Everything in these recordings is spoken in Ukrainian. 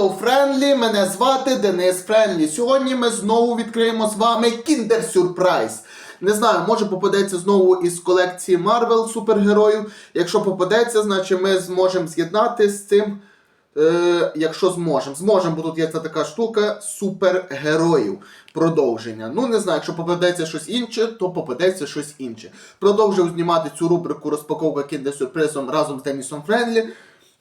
Hello, Friendly! Мене звати Денис Френлі. Сьогодні ми знову відкриємо з вами Kinder Surprise. Не знаю, може попадеться знову із колекції Marvel супергероїв. Якщо попадеться, значить ми зможемо з'єднати з цим. Е, якщо зможемо. Зможемо, бо тут є ця така штука супергероїв. Продовження. Ну, не знаю, якщо попадеться щось інше, то попадеться щось інше. Продовжив знімати цю рубрику розпаковка Kinder сюрпризом разом з Денісом Френлі.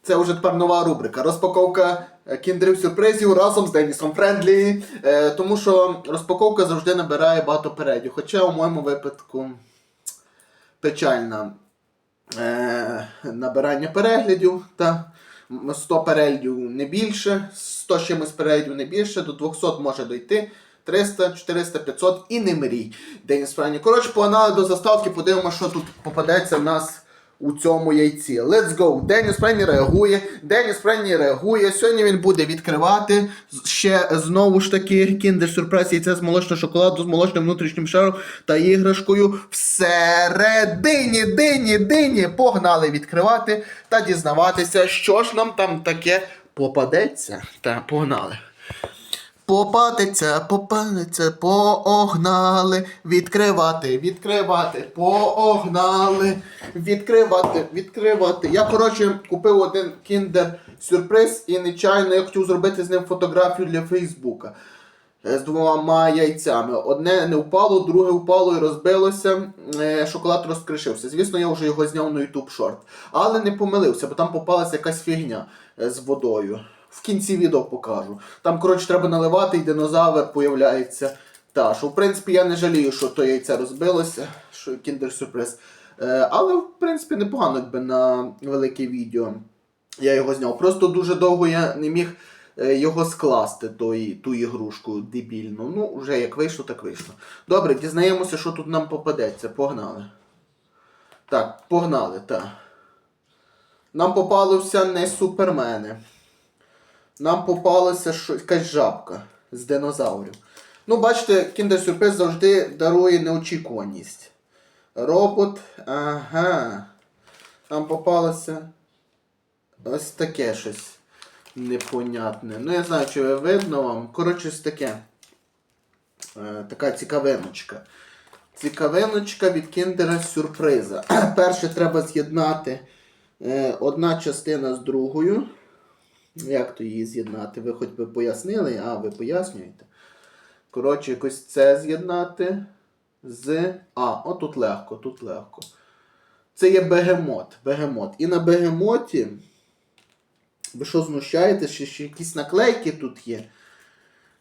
Це вже тепер нова рубрика. Розпаковка е, кіндерів сюрпризів разом з Денісом Френдлі. Е, тому що розпаковка завжди набирає багато передів. Хоча у моєму випадку печальна е, набирання переглядів. Та 100 переглядів не більше, 100 чимось переглядів не більше, до 200 може дойти. 300, 400, 500 і не мрій. Деніс Френлі. Коротше, погнали до заставки, подивимося, що тут попадеться в нас у цьому яйці. Let's go! Деніс Френні реагує. Деніс Френні реагує. Сьогодні він буде відкривати ще знову ж таки Kinder Surprise яйце з молочного шоколаду, з молочним внутрішнім шаром та іграшкою всередині, дині, дині. Погнали відкривати та дізнаватися, що ж нам там таке попадеться. Та погнали. Попадеться, попадеться, погнали, відкривати, відкривати, погнали, відкривати, відкривати. Я, коротше, купив один кіндер сюрприз і нечайно я хотів зробити з ним фотографію для Фейсбука. Е, З двома яйцями. Одне не впало, друге впало і розбилося. е, Шоколад розкришився. Звісно, я вже його зняв на YouTube Short. Але не помилився, бо там попалася якась фігня е, з водою. В кінці відео покажу. Там, коротше, треба наливати, і динозавр появляється. Та, що в принципі я не жалію, що то яйце розбилося, що кіндер сюрприз. Е, але, в принципі, непогано якби на велике відео. Я його зняв. Просто дуже довго я не міг е, його скласти, той, ту ігрушку дебільну. Ну, вже як вийшло, так вийшло. Добре, дізнаємося, що тут нам попадеться. Погнали. Так, погнали, так. Нам попалося не супермени. Нам попалася що- якась жабка з динозаврів. Ну, бачите, Kinder Surprise завжди дарує неочікуваність. Робот, ага. Нам попалося ось таке щось непонятне. Ну, я знаю, чи видно вам. Коротше, ось таке. Е, така цікавиночка. Цікавиночка від Кіндера сюрприза. Перше треба з'єднати е, одна частина з другою. Як то її з'єднати? Ви хоч би пояснили, а ви пояснюєте. Коротше, якось це з'єднати з. А, отут легко, тут легко. Це є бегемот. бегемот. І на бегемоті. Ви що знущаєтесь, що ще якісь наклейки тут є?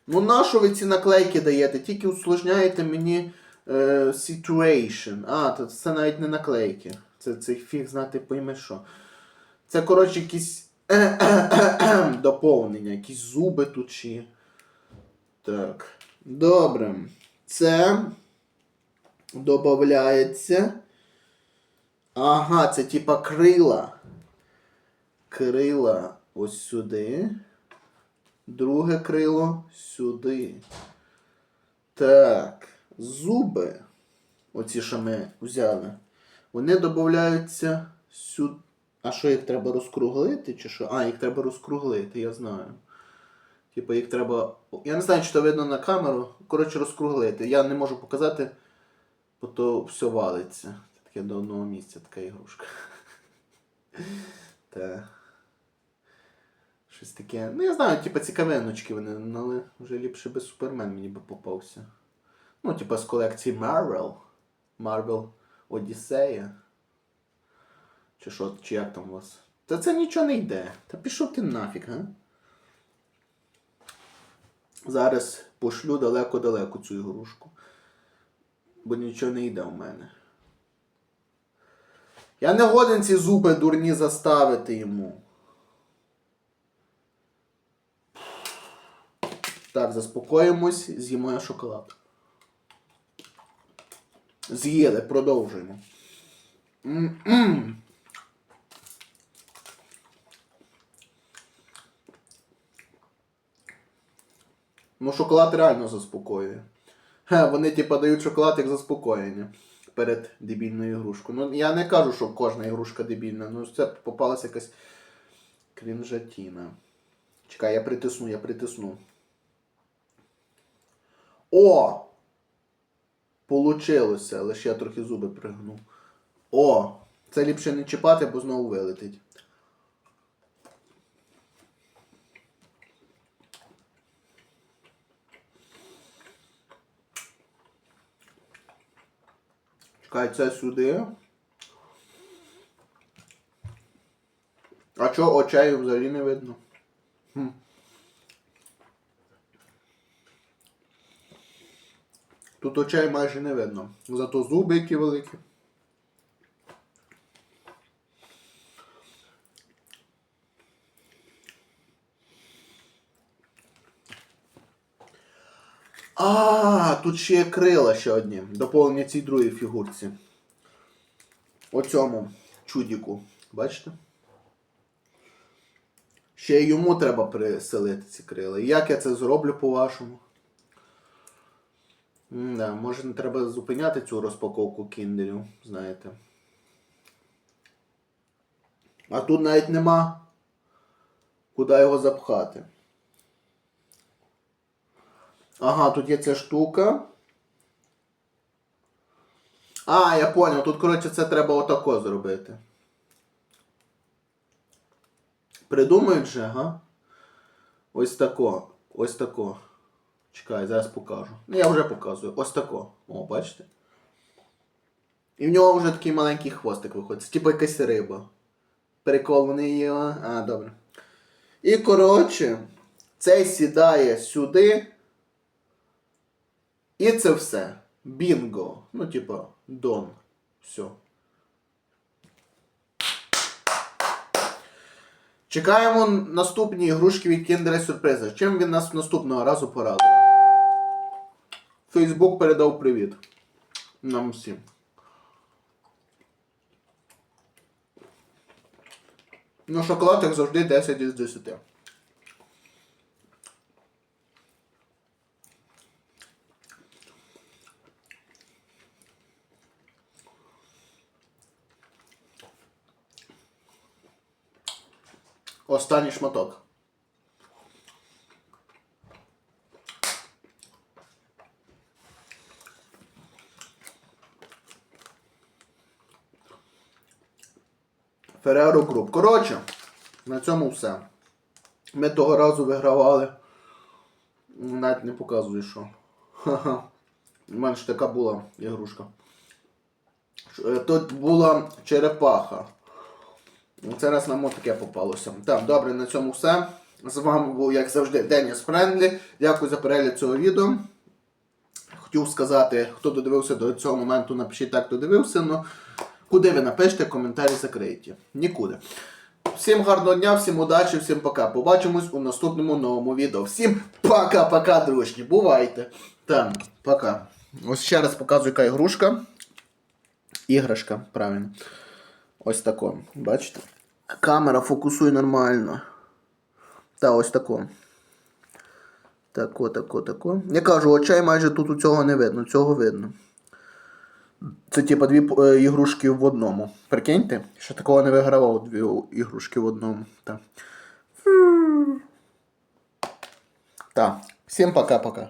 Ну, нащо ви ці наклейки даєте? Тільки усложняєте мені е, situation. А, то це навіть не наклейки. Це цей фіг знати пойме що. Це, коротше, якісь доповнення, якісь зуби тут чи. Так. Добре. Це додається. Ага, це типа крила. Крила ось сюди. Друге крило сюди. Так. Зуби. Оці, що ми взяли. Вони додаються сюди. А що їх треба розкруглити? Чи що? А, їх треба розкруглити, я знаю. Типа їх треба. Я не знаю, чи це видно на камеру. Коротше, розкруглити. Я не можу показати, бо то все валиться. Це таке до одного місця така ігрушка. Та. Щось таке. Ну, я знаю, типа цікавиночки вони, але вже ліпше би Супермен мені би попався. Ну, типа з колекції Marvel. Marvel Одіссея. Чи що, чи як там у вас? Та це нічого не йде. Та пішов ти нафіг, га? Зараз пошлю далеко-далеко цю ігрушку. Бо нічого не йде у мене. Я не годен ці зуби дурні заставити йому. Так, заспокоїмось, з'їмо шоколад. З'їли, продовжуємо. М-м. Ну, шоколад реально заспокоює. Ха, вони типа дають шоколад як заспокоєння перед дебільною ігрушкою. Ну, я не кажу, що кожна ігрушка дебільна, ну це попалася якась крінжатіна. Чекай, я притисну, я притисну. О! Получилося, лише я трохи зуби пригнув. О! Це ліпше не чіпати, бо знову вилетить. Чекай, це сюди. А чого очей взагалі не видно? Хм. Тут очей майже не видно. Зато зуби які великі. А, тут ще є крила ще одні. Доповнення цій другій фігурці. Оцьому чудіку. Бачите? Ще йому треба приселити ці крила. Як я це зроблю по-вашому? Да, може не треба зупиняти цю розпаковку кіндерів, знаєте. А тут навіть нема куди його запхати. Ага, тут є ця штука. А, я понял, тут, коротше, це треба отако зробити. Придумають же, ага. Ось тако. Ось тако. Чекай, зараз покажу. Ну, я вже показую. Ось тако. О, бачите? І в нього вже такий маленький хвостик виходить. Це типу якась риба. Прикол вони її. А, добре. І коротше, цей сідає сюди. І це все. Бінго. Ну, типа, дон. Все. Чекаємо наступні ігрушки від Kinder Surprise. Чим він нас наступного разу порадує? Фейсбук передав привіт. Нам всім. Ну, шоколад, як завжди, 10 із 10. Останній шматок. Ferrero Group. Коротше, на цьому все. Ми того разу вигравали. Навіть не показую що. Ха-ха. У мене ж така була ігрушка. Е, Тут була черепаха. Це раз нам таке попалося. Так, добре, на цьому все. З вами був, як завжди, Деніс Френдлі. Дякую за перегляд цього відео. Хотів сказати, хто додивився до цього моменту, напишіть так, хто дивився. Ну, куди ви напишете, коментарі закриті. Нікуди. Всім гарного дня, всім удачі, всім пока. Побачимось у наступному новому відео. Всім пока-пока, дружні. Бувайте. Так, пока. Ось ще раз показую, яка ігрушка. Іграшка, правильно. Ось тако. Бачите? Камера фокусує нормально. Та ось тако. Тако, тако, тако. Я кажу, очей майже тут у цього не видно, цього видно. Це типа дві е, ігрушки в одному. Прикиньте, що такого не вигравав дві ігрушки в одному. Так. Так. Всім пока-пока.